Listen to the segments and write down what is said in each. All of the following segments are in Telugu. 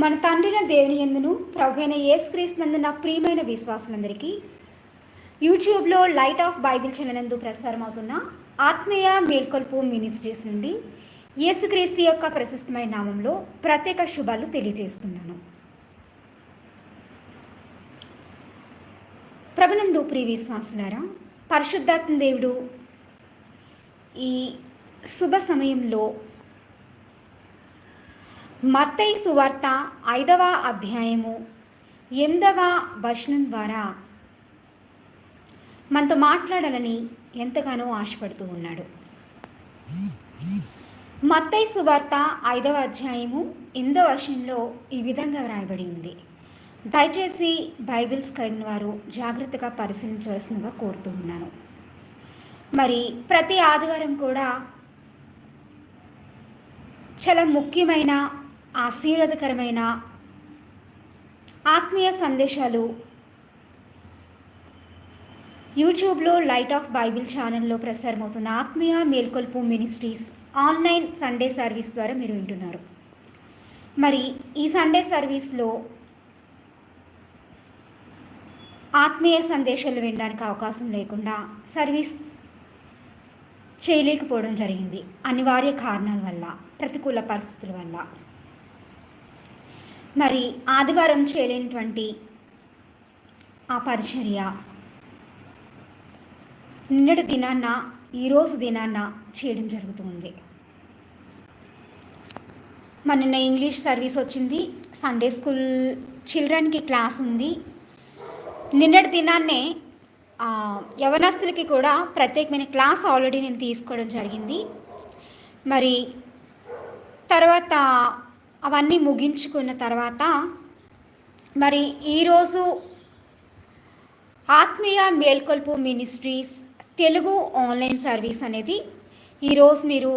మన తండ్రిన దేవుని ఎందును ప్రభువైన యేసుక్రీస్తునందు నా ప్రియమైన విశ్వాసులందరికీ యూట్యూబ్లో లైట్ ఆఫ్ బైబిల్ ఛానల్ ప్రసారం అవుతున్న ఆత్మీయ మేల్కొల్పు మినిస్ట్రీస్ నుండి యేసుక్రీస్తు యొక్క ప్రశస్తమైన నామంలో ప్రత్యేక శుభాలు తెలియజేస్తున్నాను. ప్రభునందు ప్రియ విశ్వాసులారా పరిశుద్ధాత్మ దేవుడు ఈ శుభ సమయంలో మత్తయి సువార్త ఐదవ అధ్యాయము ఎనిమిదవ వచనం ద్వారా మనతో మాట్లాడాలని ఎంతగానో ఆశపడుతూ ఉన్నాడు. మత్తయి సువార్త ఐదవ అధ్యాయము ఎనిమిదవ వచనంలో ఈ విధంగా వ్రాయబడి ఉంది. దయచేసి బైబిల్స్ కలిగిన వారు జాగ్రత్తగా పరిశీలించవలసిందిగా కోరుతూ ఉన్నాను. మరి ప్రతి ఆదివారం కూడా చాలా ముఖ్యమైన ఆశీర్వాదకరమైన ఆత్మీయ సందేశాలు యూట్యూబ్లో లైట్ ఆఫ్ బైబిల్ ఛానల్లో ప్రసారమవుతున్న ఆత్మీయ మేల్కొల్పు మినిస్ట్రీస్ ఆన్లైన్ సండే సర్వీస్ ద్వారా మీరు వింటున్నారు. మరి ఈ సండే సర్వీస్లో ఆత్మీయ సందేశాలు వినడానికి అవకాశం లేకుండా సర్వీస్ చేయలేకపోవడం జరిగింది. అనివార్య కారణాల వల్ల ప్రతికూల పరిస్థితుల వల్ల. మరి ఆదివారం చేయలేనటువంటి ఆ పరిచర్య. నిన్నటి దినాన్న ఈరోజు దినాన్న చేయడం జరుగుతుంది. మన నిన్న ఇంగ్లీష్ సర్వీస్ వచ్చింది. సండే స్కూల్ చిల్డ్రన్కి క్లాస్ ఉంది. నిన్నటి దినాన్నే యవనస్తులకి కూడా ప్రత్యేకమైన క్లాస్ ఆల్రెడీ నేను తీసుకోవడం జరిగింది. మరి తర్వాత అవన్నీ ముగించుకున్న తర్వాత మరి ఈరోజు Atmiya Melkolpu ministries Telugu online service అనేది ఈరోజు మీరు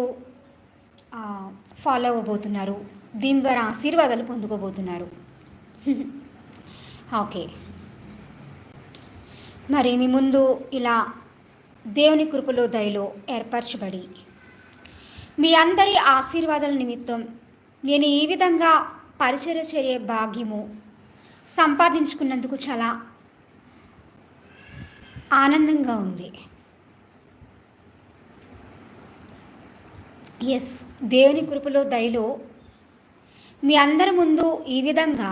ఫాలో అవ్వబోతున్నారు దీని ద్వారా ఆశీర్వాదాలు పొందుకోబోతున్నారు. ఓకే. మరి మీ ముందు ఇలా దేవుని కృపలో దయలో ఏర్పరచబడి మీ అందరి ఆశీర్వాదాల నిమిత్తం నేను ఈ విధంగా పరిచయ చేయ భాగ్యము సంపాదించుకున్నందుకు చాలా ఆనందంగా ఉంది. ఎస్ దేవుని కృపలో దయలో మీ అందరి ముందు ఈ విధంగా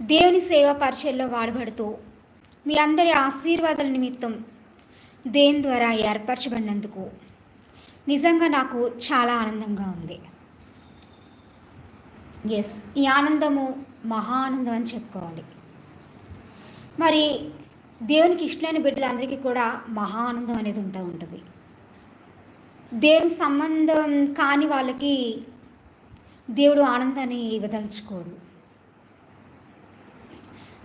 దేవుని సేవా పరిచయలో వాడబడుతూ మీ అందరి ఆశీర్వాదాల నిమిత్తం దేని ద్వారా ఏర్పరచబడినందుకు నిజంగా నాకు చాలా ఆనందంగా ఉంది. ఎస్ ఈ ఆనందము మహా ఆనందం అని చెప్పుకోవాలి. మరి దేవునికి ఇష్టమైన బిడ్డలందరికీ కూడా మహా ఆనందం అనేది ఉంటూ ఉంటుంది. దేవునికి సంబంధం కాని వాళ్ళకి దేవుడు ఆనందాన్ని ఇవ్వదలుచుకోడు.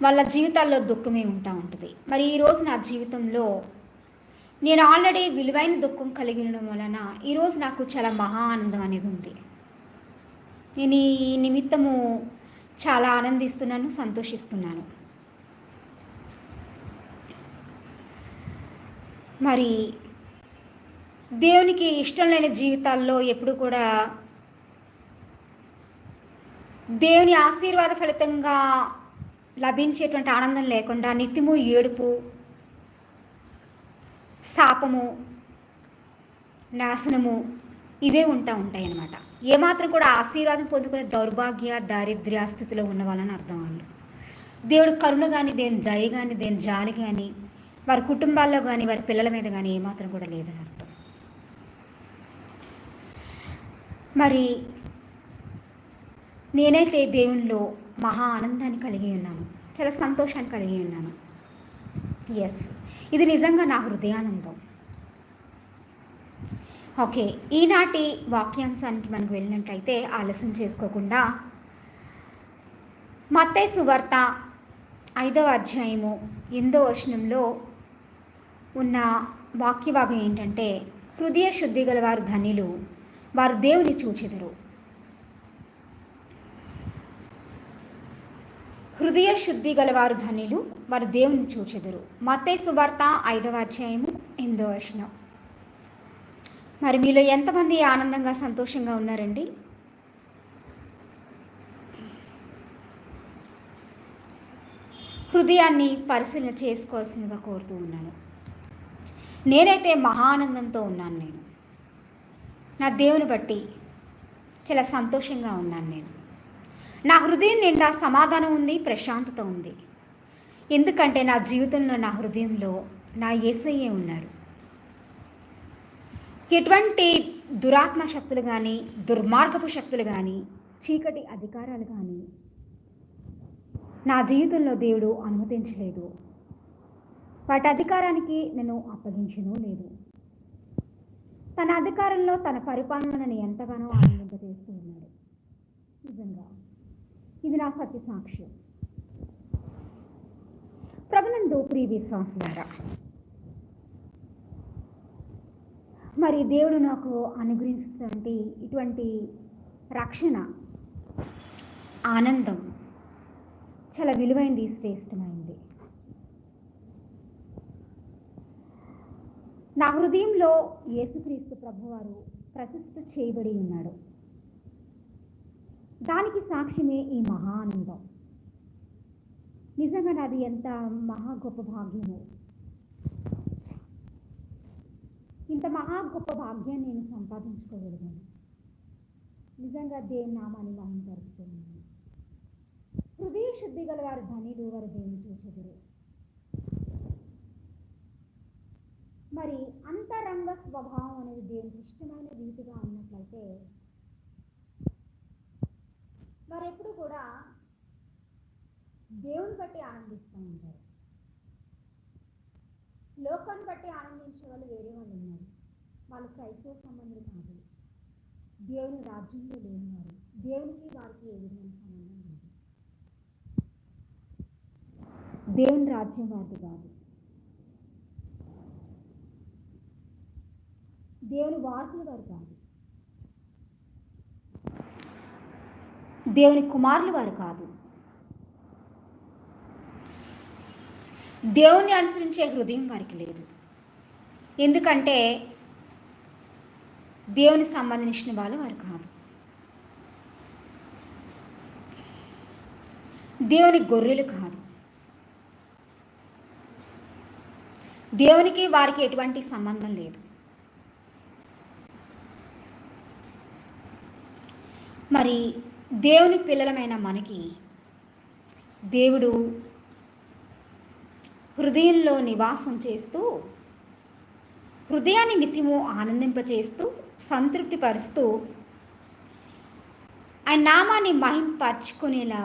వాళ్ళ జీవితాల్లో దుఃఖమే ఉంటా ఉంటుంది. మరి ఈరోజు నా జీవితంలో నేను ఆల్రెడీ విలువైన దుఃఖం కలిగి ఉండడం వలన ఈరోజు నాకు చాలా మహా ఆనందం అనేది ఉంది. నేను ఈ నిమిత్తము చాలా ఆనందిస్తున్నాను సంతోషిస్తున్నాను. మరి దేవునికి ఇష్టం లేని జీవితాల్లో ఎప్పుడు కూడా దేవుని ఆశీర్వాద ఫలితంగా లభించేటువంటి ఆనందం లేకుండా నిత్యము ఏడుపు శాపము నాశనము ఇవే ఉంటా ఉంటాయి అన్నమాట ఏమాత్రం కూడా ఆశీర్వాదం పొందుకునే దౌర్భాగ్య దారిద్ర్య స్థితిలో ఉన్న వాళ్ళని అర్థం వాళ్ళు దేవుడు కరుణ కానీ దేని జయ కానీ దేని జాలి కానీ వారి కుటుంబాల్లో కానీ వారి పిల్లల మీద కానీ ఏమాత్రం కూడా లేదని అర్థం. మరి నేనైతే దేవునిలో మహా ఆనందాన్ని కలిగి ఉన్నాను. చాలా సంతోషాన్ని కలిగి ఉన్నాను. ఎస్ ఇది నిజంగా నా హృదయానందం. ఓకే ఈనాటి వాక్యాంశానికి మనకు వెళ్ళినట్లయితే ఆలస్యం చేసుకోకుండా మత్తే సువార్త ఐదవ అధ్యాయము ఎనిమిదో వచనంలో ఉన్న వాక్యభాగం ఏంటంటే హృదయ శుద్ధి గల వారు ధనిలు వారు దేవుని చూచెదరు. హృదయ శుద్ధి గలవారు ధనిలు వారు దేవుని చూచెదరు. మత్తే సువార్త ఐదవ అధ్యాయము ఎనిమిదో వచనం. మరి మీలో ఎంతమంది ఆనందంగా సంతోషంగా ఉన్నారండి? హృదయాన్ని పరిశీలన చేసుకోవాల్సిందిగా కోరుతూ ఉన్నాను. నేనైతే మహానందంతో ఉన్నాను నేను. నా దేవుని బట్టి చాలా సంతోషంగా ఉన్నాను నేను. నా హృదయం నిండా సమాధానం ఉంది ప్రశాంతత ఉంది. ఎందుకంటే నా జీవితంలో నా హృదయంలో నా ఏసయ్యే ఉన్నారు. ఎటువంటి దురాత్మ శక్తులు కానీ దుర్మార్గపు శక్తులు కానీ చీకటి అధికారాలు కానీ నా జీవితంలో దేవుడు అనుమతించలేదు. వాటి అధికారానికి నేను అప్పగించను లేదు. తన అధికారంలో తన పరిపాలనని ఎంతగానో ఆనందింపజేస్తూ ఉన్నాడు. నిజంగా ఇది నా సత్య సాక్ష్యం ప్రభునందు ప్రియ విశ్వాసులారా మరి దేవుడు నాకు అనుగ్రహించినటువంటి ఇటువంటి రక్షణ ఆనందం చాలా విలువైంది శ్రేష్టమైంది నా హృదయంలో యేసుక్రీస్తు ప్రభువారు ప్రతిష్ఠ చేయబడి ఉన్నాడు. దానికి సాక్ష్యమే ఈ మహానందం నిజంగా నాది ఎంత మహా గొప్ప భాగ్యము. ఇంత మహా గొప్ప భాగ్యాన్ని నేను సంపాదించుకోగలిగాను. నిజంగా దేవుని నామాన్ని మహింపరుస్తున్నాను హృదయ శుద్ధి గల వారు ధనిలు వారు దేవుని చూచెదురు. మరి అంతరంగ స్వభావం అనేది దేవునికి ఇష్టమైన రీతిగా ఉన్నట్లయితే మరి ఎప్పుడు కూడా దేవుని బట్టి ఆనందిస్తూ ఉంటారు. లోకాన్ని బట్టి ఆనందించే వాళ్ళు వేరే వాళ్ళు వాళ్ళు క్రైస్తవ సంబంధులు కాదు. దేవుని రాజ్యంలో లేనివారు. దేవునికి వారికి ఏ విధమైన సంబంధం లేదు. దేవుని రాజ్యం వారిది కాదు. దేవుని వారసులు వారు కాదు. దేవుని కుమారులు వారు కాదు. దేవుణ్ణి అనుసరించే హృదయం వారికి లేదు. ఎందుకంటే దేవునికి సంబంధించిన వాళ్ళు వారు కాదు. దేవుని గొర్రెలు కాదు. దేవునికి వారికి ఎటువంటి సంబంధం లేదు. మరి దేవుని పిల్లలమైన మనకి దేవుడు హృదయంలో నివాసం చేస్తూ హృదయాన్ని నిత్యము ఆనందింపచేస్తూ సంతృప్తిపరుస్తూ ఆయన నామాన్ని మహింపరచుకునేలా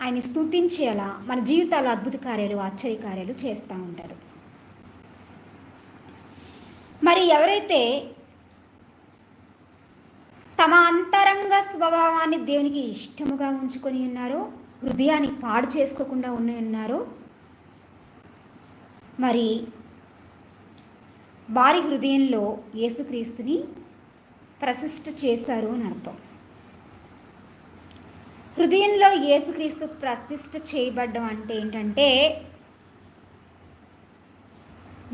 ఆయన స్థుతించేలా మన జీవితాల్లో అద్భుత కార్యాలు ఆశ్చర్య కార్యాలు చేస్తూ ఉంటారు. మరి ఎవరైతే తమ అంతరంగ స్వభావాన్ని దేవునికి ఇష్టముగా ఉంచుకొని ఉన్నారో హృదయాన్ని పాడు చేసుకోకుండా ఉన్న ఉన్నారో మరి వారి హృదయంలో యేసుక్రీస్తుని ప్రశిష్ట చేశారు అని అర్థం. హృదయంలో యేసుక్రీస్తు ప్రతిష్ట చేయబడ్డం అంటే ఏంటంటే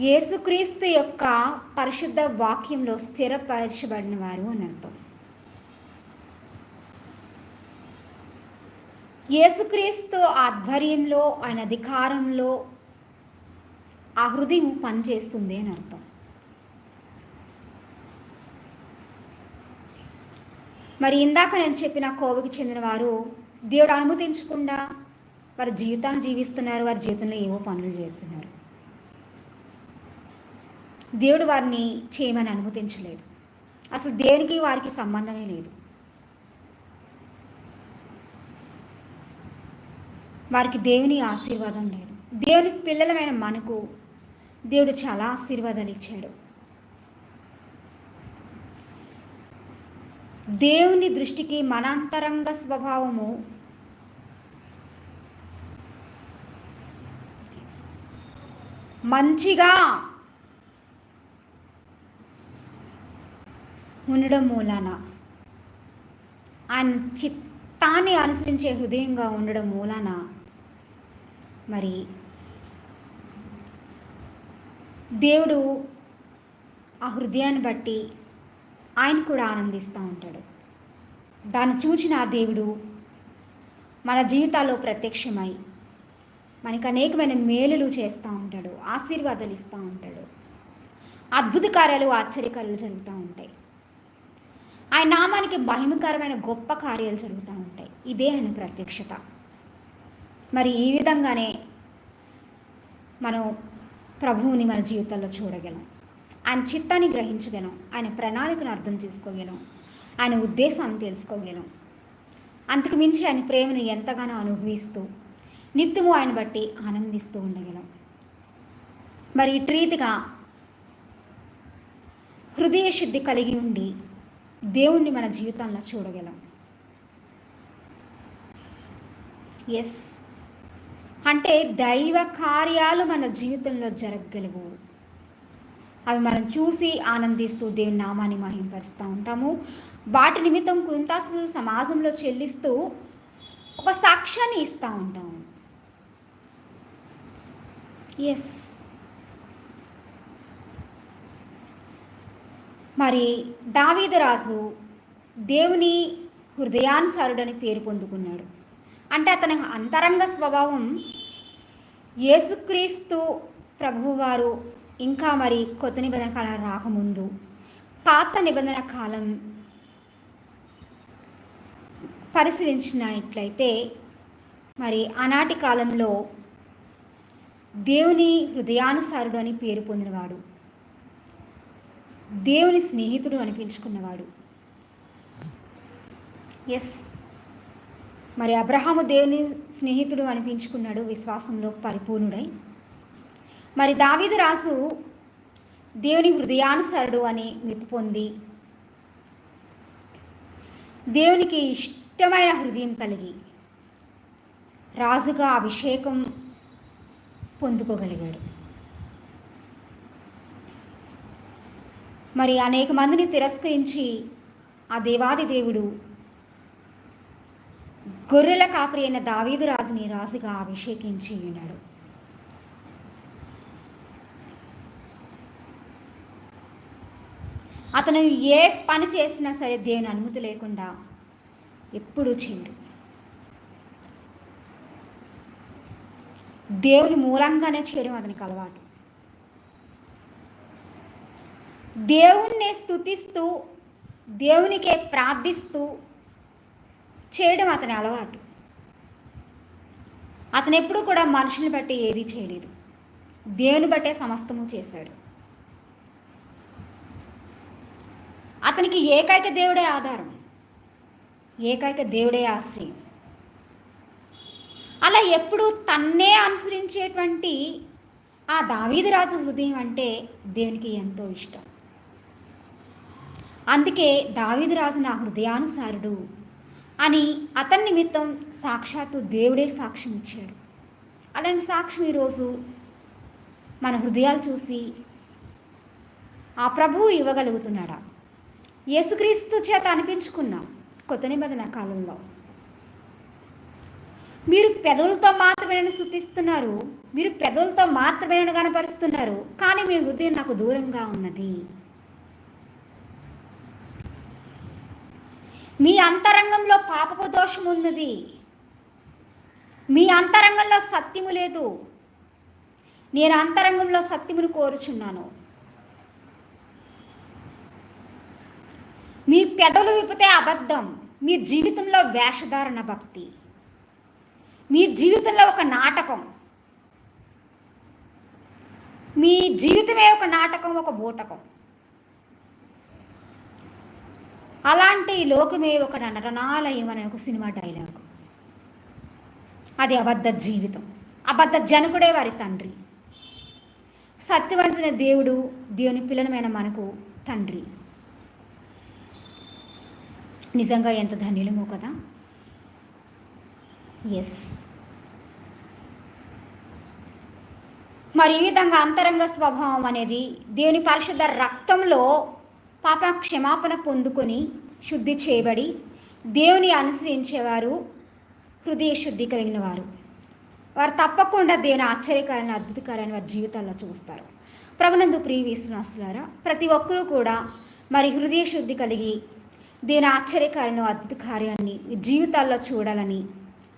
యేసుక్రీస్తు యొక్క పరిశుద్ధ వాక్యంలో స్థిరపరచబడిన వారు అని అర్థం. యేసుక్రీస్తు ఆధ్వర్యంలో ఆయన అధికారంలో ఆ హృదయం పనిచేస్తుంది అని అర్థం. మరి ఇందాక నేను చెప్పిన కోవకి చెందిన వారు దేవుడు అనుమతించకుండా వారి జీవితాన్ని జీవిస్తున్నారు వారి జీవితంలో ఏవో పనులు చేస్తున్నారు. దేవుడు వారిని చేయమని అనుమతించలేదు. అసలు దేవునికి వారికి సంబంధమే లేదు. వారికి దేవుని ఆశీర్వాదం లేదు. దేవుని పిల్లలమైన మనకు దేవుడు చాలా ఆశీర్వాదాలు ఇచ్చాడు. దేవుని దృష్టికి మనాంతరంగ స్వభావము. మంచిగా ఉండడం మూలాన ఆయన చిత్తాన్ని అనుసరించే హృదయంగా ఉండడం మూలాన మరి దేవుడు ఆ హృదయాన్ని బట్టి ఆయన కూడా ఆనందిస్తూ ఉంటాడు. దాన్ని చూసిన ఆ దేవుడు మన జీవితాల్లో ప్రత్యక్షమై మనకి అనేకమైన మేలులు చేస్తూ ఉంటాడు ఆశీర్వాదాలు ఇస్తూ ఉంటాడు. అద్భుత కార్యాలు ఆశ్చర్యకార్యాలు జరుగుతూ ఉంటాయి. ఆయన నామానికి మహిమకరమైన గొప్ప కార్యాలు జరుగుతూ ఉంటాయి. ఇదే ఆయన ప్రత్యక్షత. మరి ఈ విధంగానే మనం ప్రభువుని మన జీవితంలో చూడగలం. ఆయన చిత్తాన్ని గ్రహించగలం ఆయన ప్రణాళికను అర్థం చేసుకోగలం ఆయన ఉద్దేశాన్ని తెలుసుకోగలం అంతకు మించి ఆయన ప్రేమను ఎంతగానో అనుభవిస్తూ నిత్యము ఆయన బట్టి ఆనందిస్తూ ఉండగలం మరి ఇటు హృదయ శుద్ధి కలిగి ఉండి దేవుణ్ణి మన జీవితంలో చూడగలం. ఎస్ అంటే దైవ కార్యాలు మన జీవితంలో జరగగలవు. అవి మనం చూసి ఆనందిస్తూ దేవుని నామాన్ని మహింపరుస్తూ ఉంటాము. వాటి నిమిత్తం కుంతాసులు సమాజంలో చెల్లిస్తూ ఒక సాక్ష్యాన్ని ఇస్తూ ఉంటాము. ఎస్ మరి దావీదరాజు దేవుని హృదయానుసారుడని పేరు పొందుకున్నాడు. అంటే అతని అంతరంగ స్వభావం యేసుక్రీస్తు ప్రభువారు ఇంకా మరి కొత్త నిబంధన కాలం రాకముందు పాత నిబంధన కాలం పరిశీలించినట్లయితే మరి ఆనాటి కాలంలో దేవుని హృదయానుసారుడు అని పేరు పొందినవాడు దేవుని స్నేహితుడు అనిపించుకున్నవాడు ఎస్ మరి అబ్రహాము దేవుని స్నేహితుడు అనిపించుకున్నాడు విశ్వాసంలో పరిపూర్ణుడై మరి దావీదు రాజు దేవుని హృదయానుసరుడు అని మెప్పు పొంది. దేవునికి ఇష్టమైన హృదయం కలిగి రాజుగా అభిషేకం పొందుకోగలిగాడు. మరి అనేక మందిని తిరస్కరించి ఆ దేవాది దేవుడు గొర్రెల కాపరి అయిన దావీదు రాజుని రాజుగా అభిషేకించి ఉన్నాడు. అతను ఏ పని చేసినా సరే దేవుని అనుమతి లేకుండా ఎప్పుడూ చేయడు దేవుని మూలంగానే చేయడం అతనికి అలవాటు. దేవుణ్ణి స్థుతిస్తూ దేవునికే ప్రార్థిస్తూ చేయడం అతని అలవాటు. అతను ఎప్పుడు కూడా మనుషుని బట్టి ఏది చేయలేదు. దేవుని బట్టే సమస్తము చేశాడు. అతనికి ఏకైక దేవుడే ఆధారం. ఏకైక దేవుడే ఆశ్రయం అలా ఎప్పుడు తన్నే అనుసరించేటువంటి ఆ దావీదురాజు హృదయం అంటే దేవునికి ఎంతో ఇష్టం. అందుకే దావీదురాజు నా హృదయానుసారుడు అని అతని నిమిత్తం సాక్షాత్తు దేవుడే సాక్ష్యం ఇచ్చాడు. అలాంటి సాక్ష్యం ఈరోజు మన హృదయాలు చూసి ఆ ప్రభువు ఇవ్వగలుగుతున్నాడా? యేసుక్రీస్తు చేత అనిపించుకున్నాం కొత్త నిబంధన కాలంలో. మీరు పెదవులతో మాత్రమే స్థుతిస్తున్నారు మీరు పెదవులతో మాత్రమే కనపరుస్తున్నారు కానీ మీ హృదయం నాకు దూరంగా ఉన్నది. మీ అంతరంగంలో పాపపు దోషం ఉన్నది. మీ అంతరంగంలో సత్యము లేదు. నేను అంతరంగంలో సత్యమును కోరుచున్నాను. మీ పెదవులు విప్పితే అబద్ధం. మీ జీవితంలో వేషధారణ భక్తి. మీ జీవితంలో ఒక నాటకం. మీ జీవితమే ఒక నాటకం ఒక బూటకం. అలాంటి లోకమే ఒక నటనాలయం అనే ఒక సినిమా డైలాగ్ అది అబద్ధ జీవితం. అబద్ధ జనకుడే వారి తండ్రి. సత్యవంతుని దేవుడు దేవుని పిల్లనమైన మనకు తండ్రి. నిజంగా ఎంత ధన్యులమో కదా? ఎస్ మరి ఈ విధంగా అంతరంగ స్వభావం అనేది దేవుని పరిశుద్ధ రక్తంలో పాప క్షమాపణ పొందుకొని శుద్ధి చేయబడి దేవుని అనుసరించేవారు హృదయ శుద్ధి కలిగిన వారు. వారు తప్పకుండా దేవుని ఆశ్చర్యకరణ అద్భుతకరణ వారి జీవితాల్లో చూస్తారు. ప్రభునందు ప్రియ విశ్వాసులారా ప్రతి ఒక్కరూ కూడా మరి హృదయ శుద్ధి కలిగి దీని ఆశ్చర్యకాలను అద్భుత కార్యాన్ని మీ జీవితాల్లో చూడాలని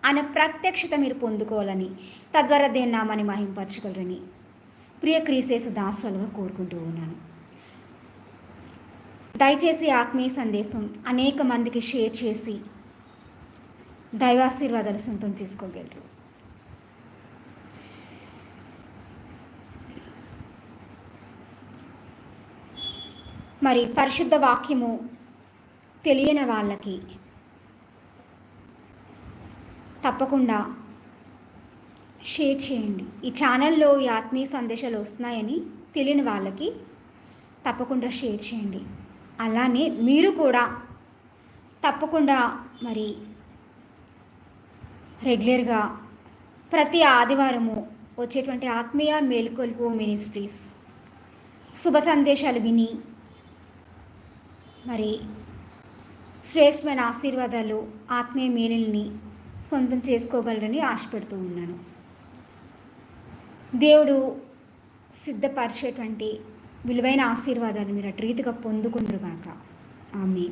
ఆయన ప్రత్యక్షత మీరు పొందుకోవాలని తద్వారా దేని నామాన్ని మహింపరచగలరని ప్రియ క్రీసేసు దాసులుగా కోరుకుంటూ ఉన్నాను. దయచేసి ఆత్మీయ సందేశం అనేక మందికి షేర్ చేసి దైవాశీర్వాదాలు సొంతం చేసుకోగలరు. మరి పరిశుద్ధ వాక్యము తెలియని వాళ్ళకి. తప్పకుండా షేర్ చేయండి. ఈ ఛానల్లో ఈ ఆత్మీయ సందేశాలు వస్తున్నాయని తెలియని వాళ్ళకి తప్పకుండా షేర్ చేయండి. అలానే మీరు కూడా తప్పకుండా మరి రెగ్యులర్గా ప్రతి ఆదివారము వచ్చేటువంటి ఆత్మీయ మేలుకొల్పు మినిస్ట్రీస్ శుభ సందేశాలు విని మరి శ్రేష్టమైన ఆశీర్వాదాలు ఆత్మీయ మేలుల్ని సొంతం చేసుకోగలరని ఆశపడుతూ ఉన్నాను. దేవుడు సిద్ధపరిచేటువంటి విలువైన ఆశీర్వాదాలు మీరు అటు రీతిగా పొందుకుందరు కాక ఆమె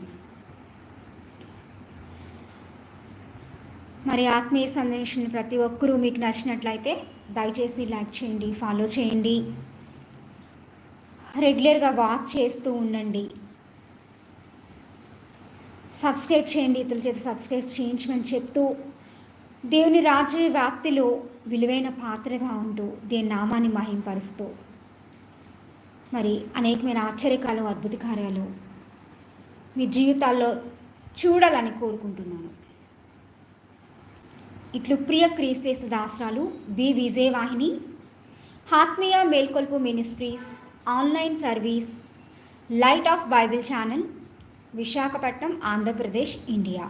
మరి ఆత్మీయ సందేశం ప్రతి ఒక్కరూ మీకు నచ్చినట్లయితే దయచేసి లైక్ చేయండి ఫాలో చేయండి. రెగ్యులర్గా వాచ్ చేస్తూ ఉండండి. సబ్స్క్రైబ్ చేయండి ఇతరుల చేత సబ్స్క్రైబ్ చేయించమని చెప్తూ దేవుని రాజ్య వ్యాప్తిలో విలువైన పాత్రగా ఉంటూ దేని నామాన్ని మహింపరుస్తూ. మరి అనేకమైన ఆశ్చర్యకాలు అద్భుత కార్యాలు మీ జీవితాల్లో చూడాలని కోరుకుంటున్నాను. ఇట్లు ప్రియ క్రీస్తేశ దాసరాలు బి. విజయవాహిని. ఆత్మీయ మేల్కొల్పు ministries online service light of bible channel Visakhapatnam Andhra Pradesh India.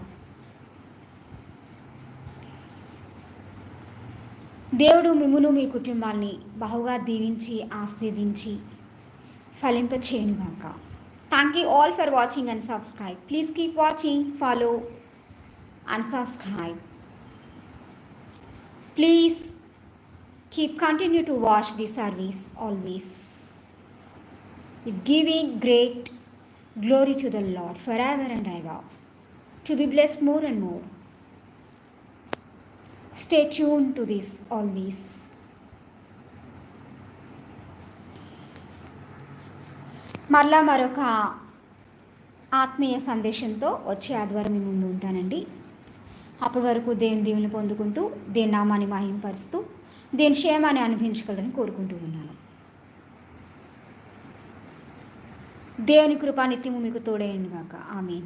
దేవుడు మిమ్మును మీ కుటుంబాన్ని బహుగా దీవించి ఆస్వాదించి ఫలింప చేయనుగాక thank you all for watching and subscribe please keep watching follow and subscribe please keep continue to watch the service always with giving great glory to the lord forever and ever. To be blessed more and more. Stay tuned to this always మరలా మరొక ఆత్మీయ సందేశంతో వచ్చే ఆదివారం మీ ముందు ఉంటానండి. అప్పటి వరకు దేవుని దీవుని పొందుకుంటూ దేని నామాన్ని మహింపరుస్తూ దేని క్షేమాన్ని అనిపించగలరని కోరుకుంటూ ఉన్నాను. దేవుని కృపా నిత్యము మీకు తోడేయండి గాక ఆమె